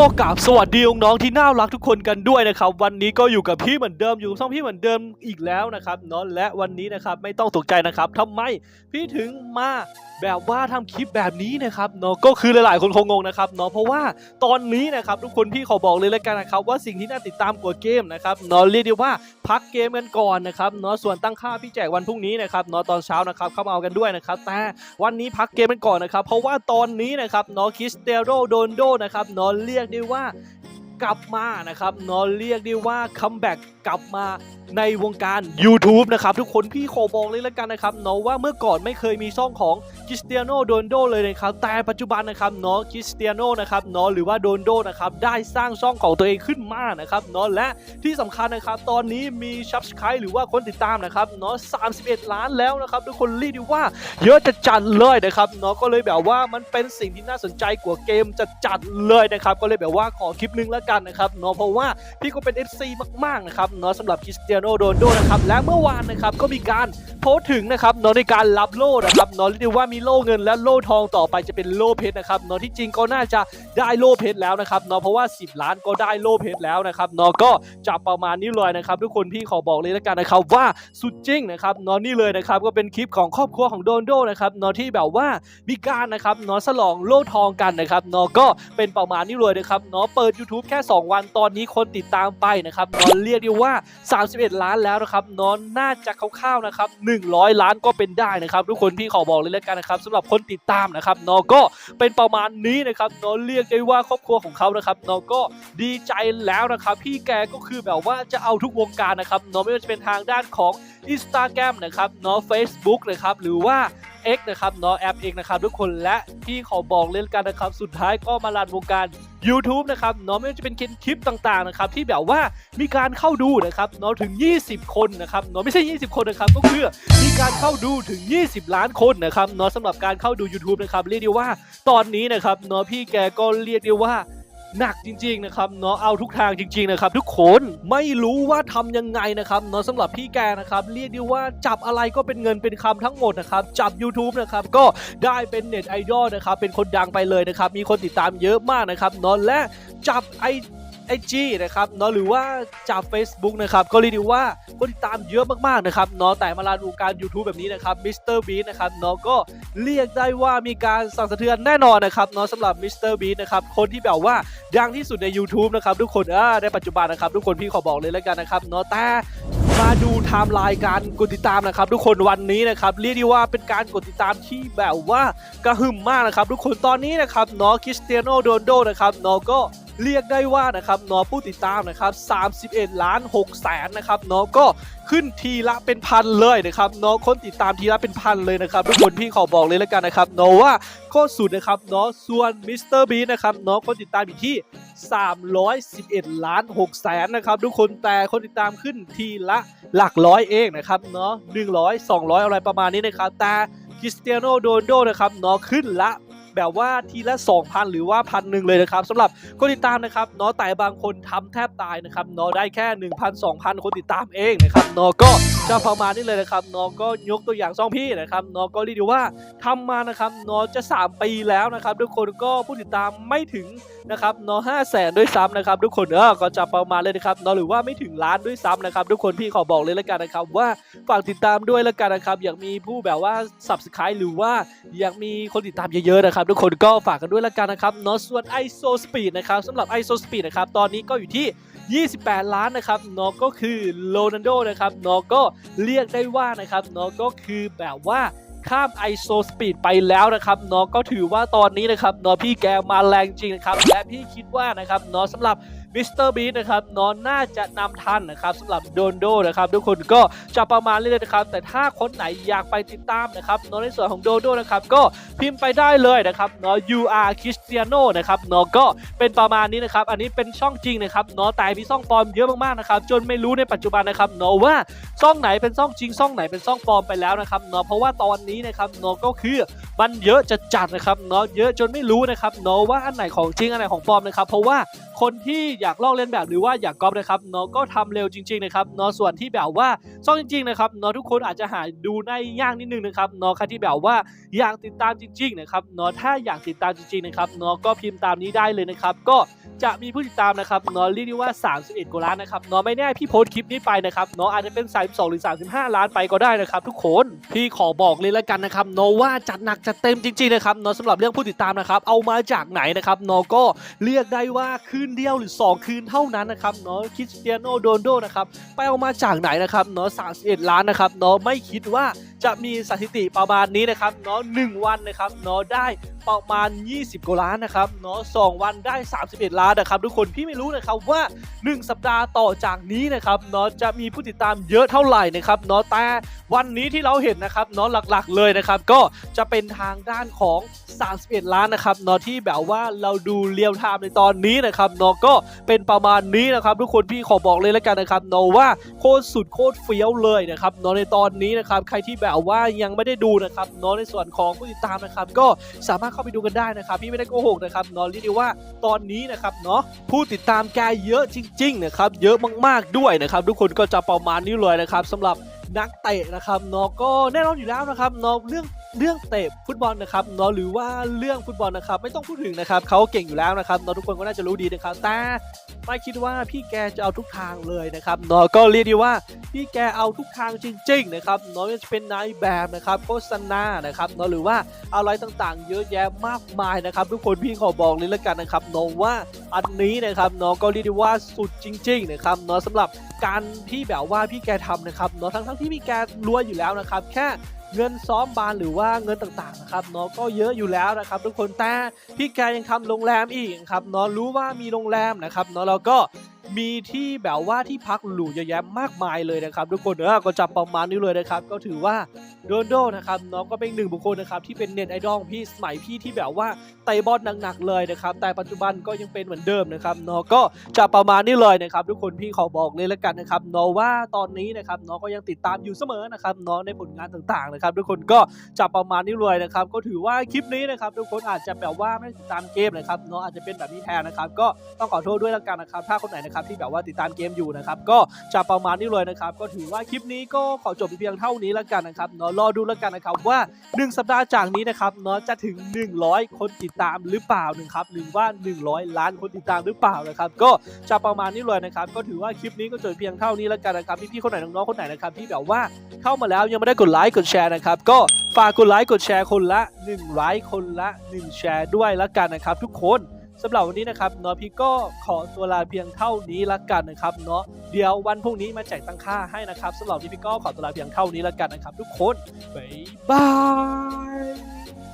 ก็กราบสวัสดีน้องๆที่น่ารักทุกคนกันด้วยนะครับ วันนี้ก็อยู่กับพี่เหมือนเดิมอยู่กับช่องพี่เหมือนเดิมอีกแล้วนะครับเนาะและวันนี้นะครับไม่ต้องตกใจนะครับทำไมพี่ถึงมาแบบว่าทำคลิปแบบนี้นะครับเนาะก็คือหลายๆคนคงงงนะครับเนาะเพราะว่าตอนนี้นะครับทุกคนพี่ขอบอกเลยแล้วกันนะครับว่าสิ่งที่น่าติดตามกว่าเกมนะครับเนาะเรียกได้ว่าพักเกมกันก่อนนะครับเนาะส่วนตั้งค่าพี่แจกวันพรุ่งนี้นะครับเนาะตอนเช้านะครับเข้ามาเอากันด้วยนะครับแต่วันนี้พักเกมกันก่อนนะครับเพราะว่าตอนนี้นะครับเนาะคริสเตียโรโดนโดนะครับเนาะเรียกได้ว่ากลับมานะครับเนาะเรียกได้ว่าคัมแบ็ก กลับมาในวงการ YouTube นะครับ ทุกคนพี่ขอบอกเลยแล้วกันนะครับเนาะว่าเมื่อก่อนไม่เคยมีช่องของคริสเตียโนโดนโดเลยนะครับ แต่ปัจจุบันนะครับเนาะคริสเตียโนนะครับเนาะหรือว่าโดนโดนะครับได้สร้างช่องของตัวเองขึ้นมานะครับเนาะและที่สำคัญนะครับตอนนี้มีชับสไครหรือว่าคนติดตามนะครับเนาะ31 ล้านแล้วนะครับทุกคนรีด้ว่าเยอะจะจัดเลยนะครับเนาะก็เลยแบบว่ามันเป็นสิ่งที่น่าสนใจกว่าเกมจะจัดเลยนะครับก็เลยแบบว่าขอคลิปนึงแล้วกันนะครับเนาะเพราะว่าพี่ก็เป็น FC มากๆนะครับเนาะสำหรับคริสเตียโนโรนโดนะครับและเมื่อวานนะครับก็มีการ พสต์ถึงนะครับนาะในการรับโล่นะครับนาะเรียกว่ามีโล่เงินและโล่ทองต่อไปจะเป็นโล่เพชรนะครับนาะที่จริงก็น่าจะได้โล่เพชรแล้วนะครับนาะเพราะว่า 10 ล้านก็ได้โล่เพชรแล้วนะครับนาะก็จะประมาณนี้เลยนะครับ ทุกคนพี่ขอบอกเลยแล้วกันนะครับว่าสุดจริงนะครับนาะนี่เลยนะครับก็เป็นคลิปของครอบครัวของโดนโดนะครับนาะที่แบบว่ามีการนะครับนาะฉลองโล่ทองกันนะครับนาะก็เป็นประมาณนี้เลยนะครับนาะเปิด YouTube แค่ 2 วันตอนนี้คนติดตามไปนะครับนาะเรียกได้ว่า 31 ล้านแล้วนะครับนาะน่าจะคร่าวๆนะครับ100 ล้านก็เป็นได้นะครับ ทุกคนพี่ขอบอกเลยแล้วกันนะครับสำหรับคนติดตามนะครับเนาะก็เป็นประมาณนี้นะครับเนาะเรียกได้ว่าครอบครัวของเขานะครับเนาะก็ดีใจแล้วนะครับ พี่แกก็คือแบบว่าจะเอาทุกวงการนะครับเนาะไม่ว่าจะเป็นทางด้านของ Instagram นะครับเนาะ Facebook นะครับหรือว่า X นะครับเนาะแอป X นะครับทุกคนและพี่ขอบอกเลยแล้วกันนะครับ สุดท้ายก็มาลันวงการ YouTube นะครับเนาะไม่ว่าจะเป็นคลิปต่างๆนะครับที่แบบว่ามีการเข้าดูนะครับเนาะถึง 20 คนนะครับเนาะไม่ใช่ 20 คนนะครับก็คือมีการเข้าดูถึง 20 ล้านคนนะครับเนาะสำหรับการเข้าดู YouTube นะครับเรียกได้ว่าตอนนี้นะครับเนาะพี่แกก็เรียกได้ว่า หนักจริงๆนะครับเนาะเอาทุกทางจริงๆนะครับทุกคนไม่รู้ว่าทำยังไงนะครับเนาะสำหรับพี่แกนะครับเรียกได้ว่าจับอะไรก็เป็นเงินเป็นคำทั้งหมดนะครับจับ YouTube นะครับก็ได้เป็นเน็ตไอดอลนะครับเป็นคนดังไปเลยนะครับมีคนติดตามเยอะมากนะครับเนาะและจับไอ ไอจีนะครับเนาะหรือว่าจาก Facebook นะครับก็เรียกได้ว่าคนติดตามเยอะมากๆนะครับเนาะแต่มาลานวงการ YouTube แบบนี้นะครับมิสเตอร์บีนะครับเนาะก็เรียกได้ว่ามีการสั่นสะเทือนแน่นอนนะครับเนาะสำหรับมิสเตอร์บีนะครับคนที่แบบว่าดังที่สุดใน YouTube นะครับทุกคนอ่าในปัจจุบันนะครับทุกคนพี่ขอบอกเลยแล้วกันนะครับเนาะแต่มาดูไทม์ไลน์การกดติดตามนะครับ ทุกคนวันนี้นะครับเรียกได้ว่าเป็นการกดติดตามที่แบบว่ากระหึ่มมากนะครับ ทุกคนตอนนี้นะครับเนาะคริสเตียโนโรนโดนะครับเนาะก็ เรียกได้ว่านะครับเนาะผู้ติดตามนะครับ31 ล้าน6แสนนะครับเนาะก็ขึ้นทีละเป็นพันเลยนะครับเนาะคนติดตามทีละเป็นพันเลยนะครับทุกคนพี่ขอบอกเลยแล้วกันนะครับเนาะว่าโคตรสุดนะครับเนาะส่วนมิสเตอร์บีนะครับเนาะคนติดตามอยู่ที่ 311 ล้าน6แสนนะครับทุกคนแต่คนติดตามขึ้นทีละหลักร้อยเองนะครับเนาะ100 200 อะไรประมาณนี้นะครับแต่คริสเตียโนโดนโดนะครับเนาะขึ้นละ แบบว่าทีละ 2,000 หรือว่าพันหนึ่งเลยนะครับสำหรับคนติดตามนะครับเนาะแต่บางคนทำแทบตายนะครับเนาะได้แค่ 1,000 2,000 คนติดตามเองนะครับเนาะก็ จะประมาณนี้เลยนะครับเนาะก็ยกตัวอย่างซองพี่นะครับเนาะก็เรียกได้ว่าทำมานะครับเนาะจะ 3 ปีแล้วนะครับ ทุกคนก็ผู้ติดตามไม่ถึงนะครับเนาะ5แสนด้วยซ้ำนะครับทุกคนเออก็จะประมาณเลยนะครับเนาะหรือว่าไม่ถึงล้านด้วยซ้ำนะครับทุกคนพี่ขอบอกเลยแล้วกันนะครับว่าฝากติดตามด้วยแล้วกันนะครับอยากมีผู้แบบว่า subscribe หรือว่าอยากมีคนติดตามเยอะๆนะครับ ทุกคนก็ฝากกันด้วยละกันนะครับเนาะส่วน ISO Speed นะครับสำหรับ ISO Speed นะครับตอนนี้ก็อยู่ที่ 28 ล้านนะครับเนาะก็คือโรนัลโดนะครับเนาะก็เรียกได้ว่านะครับเนาะก็คือแบบว่าข้ามไอโซสปีดไปแล้วนะครับเนาะก็ถือว่าตอนนี้นะครับเนาะพี่แกมาแรงจริงนะครับและพี่คิดว่านะครับเนาะสำหรับ มิสเตอร์บีนะครับเนาะน่าจะนำทันนะครับสำหรับโดนโดนะครับทุกคนก็จะประมาณนี้เลยนะครับ แต่ถ้าคนไหนอยากไปติดตามนะครับเนาะในส่วนของโดโดนะครับก็พิมพ์ไปได้เลยนะครับนาะ you are Cristiano นะครับเนาะก็เป็นประมาณนี้นะครับ อันนี้เป็นช่องจริงนะครับนาะแต่มีช่องปลอมเยอะมากๆนะครับจนไม่รู้ในปัจจุบันนะครับนาะว่าช่องไหนเป็นช่องจริงช่องไหนเป็นช่องปลอมไปแล้วนะครับนาะเพราะว่าตอนนี้นะครับนาะก็คือมันเยอะจะจัดนะครับนาะเยอะจนไม่รู้นะครับนาะว่าอันไหนของจริงอันไหนของปลอมนะครับเพราะว่า คนที่อยากลอกเลียนแบบหรือว่าอยากก๊อปนะครับเนาะก็ทำเร็วจริงๆนะครับเนาะส่วนที่แบบว่าซ่องจริงๆนะครับเนาะทุกคนอาจจะหาดูได้ยากนิดนึงนะครับเนาะใครที่แบบว่าอยากติดตามจริงๆนะครับเนาะถ้าอยากติดตามจริงๆนะครับเนาะก็พิมพ์ตามนี้ได้เลยนะครับ ก็จะมีผู้ติดตามนะครับเนาะเรียกได้ว่า 31กว่าล้านนะครับเนาะไม่แน่พี่โพสต์คลิปนี้ไปนะครับเนาะอาจจะเป็น32หรือ35 ล้านไปก็ได้นะครับ ทุกคนพี่ขอบอกเลยละกันนะครับเนาะว่าจัดหนักจัดเต็มจริงๆนะครับเนาะสำหรับเรื่องผู้ติดตามนะครับเอามาจากไหนนะครับเนาะก็เรียกได้ว่าคืนนเดียวหรือ 2 คืนเท่านั้นนะครับเนาะคริสเตียโนโดนโดนะครับไปเอามาจากไหนนะครับเนาะ31 ล้านนะครับเนาะไม่คิดว่าจะมีสถิติประมาณนี้นะครับเนาะ1วันนะครับเนาะได้ประมาณ 20กว่าล้านนะครับเนาะสองวันได้ 31 ล้านนะครับ ทุกคนพี่ไม่รู้นะครับว่า 1 สัปดาห์ต่อจากนี้นะครับเนาะจะมีผู้ติดตามเยอะเท่าไหร่นะครับเนาะแต่วันนี้ที่เราเห็นนะครับเนาะหลักๆเลยนะครับ ก็จะเป็นทางด้านของ 31 ล้านนะครับเนาะที่แบบว่าเราดูเรียลไทม์ในตอนนี้นะครับเนาะก็เป็นประมาณนี้นะครับทุกคนพี่ขอบอกเลยแล้วกันนะครับเนาะว่าโคตรสุดโคตรเฟี้ยวเลยนะครับเนาะในตอนนี้นะครับใครที่แบบว่ายังไม่ได้ดูนะครับเนาะในส่วนของผู้ติดตามนะครับ ก็สามารถเข้าไปดูกันได้นะครับพี่ไม่ได้โกหกนะครับเนาะเรียกได้ว่าตอนนี้นะครับเนาะผู้ติดตามแกเยอะจริงๆนะครับเยอะมากๆด้วยนะครับ ทุกคนก็จะประมาณนี้เลยนะครับสำหรับนักเตะนะครับเนาะก็แน่นอนอยู่แล้วนะครับเนาะเรื่อง เรื่องเตะฟุตบอลนะครับเนาะหรือว่าเรื่องฟุตบอลนะครับ ไม่ต้องพูดถึงนะครับเขาเก่งอยู่แล้วนะครับเนาะทุกคนก็น่าจะรู้ดีนะครับแต่ไม่คิดว่าพี่แกจะเอาทุกทางเลยนะครับเนาะก็เรียกได้ว่าพี่แกเอาทุกทางจริง ๆ นะครับเนาะไม่ว่าจะเป็นนายแบบนะครับโฆษณานะครับเนาะหรือว่าอะไรต่างๆ เยอะแยะมากมายนะครับ ทุกคนพี่ขอบอกเลยละกันนะครับเนาะว่าอันนี้นะครับเนาะก็เรียกได้ว่าสุดจริง ๆ นะครับเนาะสำหรับการที่แบบว่าพี่แกทำนะครับเนาะทั้งๆที่พี่แกรวยอยู่แล้วนะครับ แค่ เงินซ้อมบานหรือว่าเงินต่างๆนะครับเนาะก็เยอะอยู่แล้วนะครับ ทุกคนแต่พี่แกยังทำโรงแรมอีกครับเนาะรู้ว่ามีโรงแรมนะครับเนาะแล้วก็ มีที่แบบว่าที่พักหรูเยอะแยะมากมายเลยนะครับทุกคนเออก็จับประมาณนี้เลยนะครับ ก็ถือว่าโดนโดนะครับน้องก็เป็นหนึ่งบุคคลนะครับที่เป็นเน็ตไอดอลพี่สมัยพี่ที่แบบว่าเตะบอลหนักๆเลยนะครับ แต่ปัจจุบันก็ยังเป็นเหมือนเดิมนะครับน้องก็จะประมาณนี้เลยนะครับ ทุกคนพี่ขอบอกเลยแล้วกันนะครับน้องว่าตอนนี้นะครับน้องก็ยังติดตามอยู่เสมอนะครับน้องในผลงานต่างๆนะครับ ทุกคนก็จะประมาณนี้เลยนะครับ ก็ถือว่าคลิปนี้นะครับ ทุกคนอาจจะแบบว่าไม่ติดตามเกมนะครับน้องอาจจะเป็นแบบนี้แทนนะครับ ก็ต้องขอโทษด้วยแล้วกันนะครับถ้าคนไหนนะครับที่แบบว่าติดตามเกมอยู่นะครับก็จะประมาณนี้เลยนะครับก็ถือว่าคลิปนี้ก็ขอจบเพียงเท่านี้แล้วกันนะครับเนาะรอดูแล้วกันนะครับว่า 1 สัปดาห์จากนี้นะครับเนาะจะถึง 100 คนติดตามหรือเปล่าหนึ่งครับหรือว่า 100 ล้านคนติดตามหรือเปล่านะครับก็จะประมาณนี้เลยนะครับก็ถือว่าคลิปนี้ก็จบเพียงเท่านี้แล้วกันนะครับพี่ๆคนไหนน้องๆคนไหนนะครับที่แบบว่าเข้ามาแล้วยังไม่ได้กดไลค์กดแชร์นะครับก็ฝากกดไลค์กดแชร์คนละ1ไลค์คนละ 1 แชร์ด้วยและกันนะครับทุกคน สำหรับวันนี้นะครับเนาะพี่ก็ขอตัวลาเพียงเท่านี้ละกันนะครับเนาะเดี๋ยววันพรุ่งนี้มาแจกตังค่าให้นะครับสำหรับวันนี้พี่ก็ขอตัวลาเพียงเท่านี้ละกันนะครับ ทุกคนบ๊ายบาย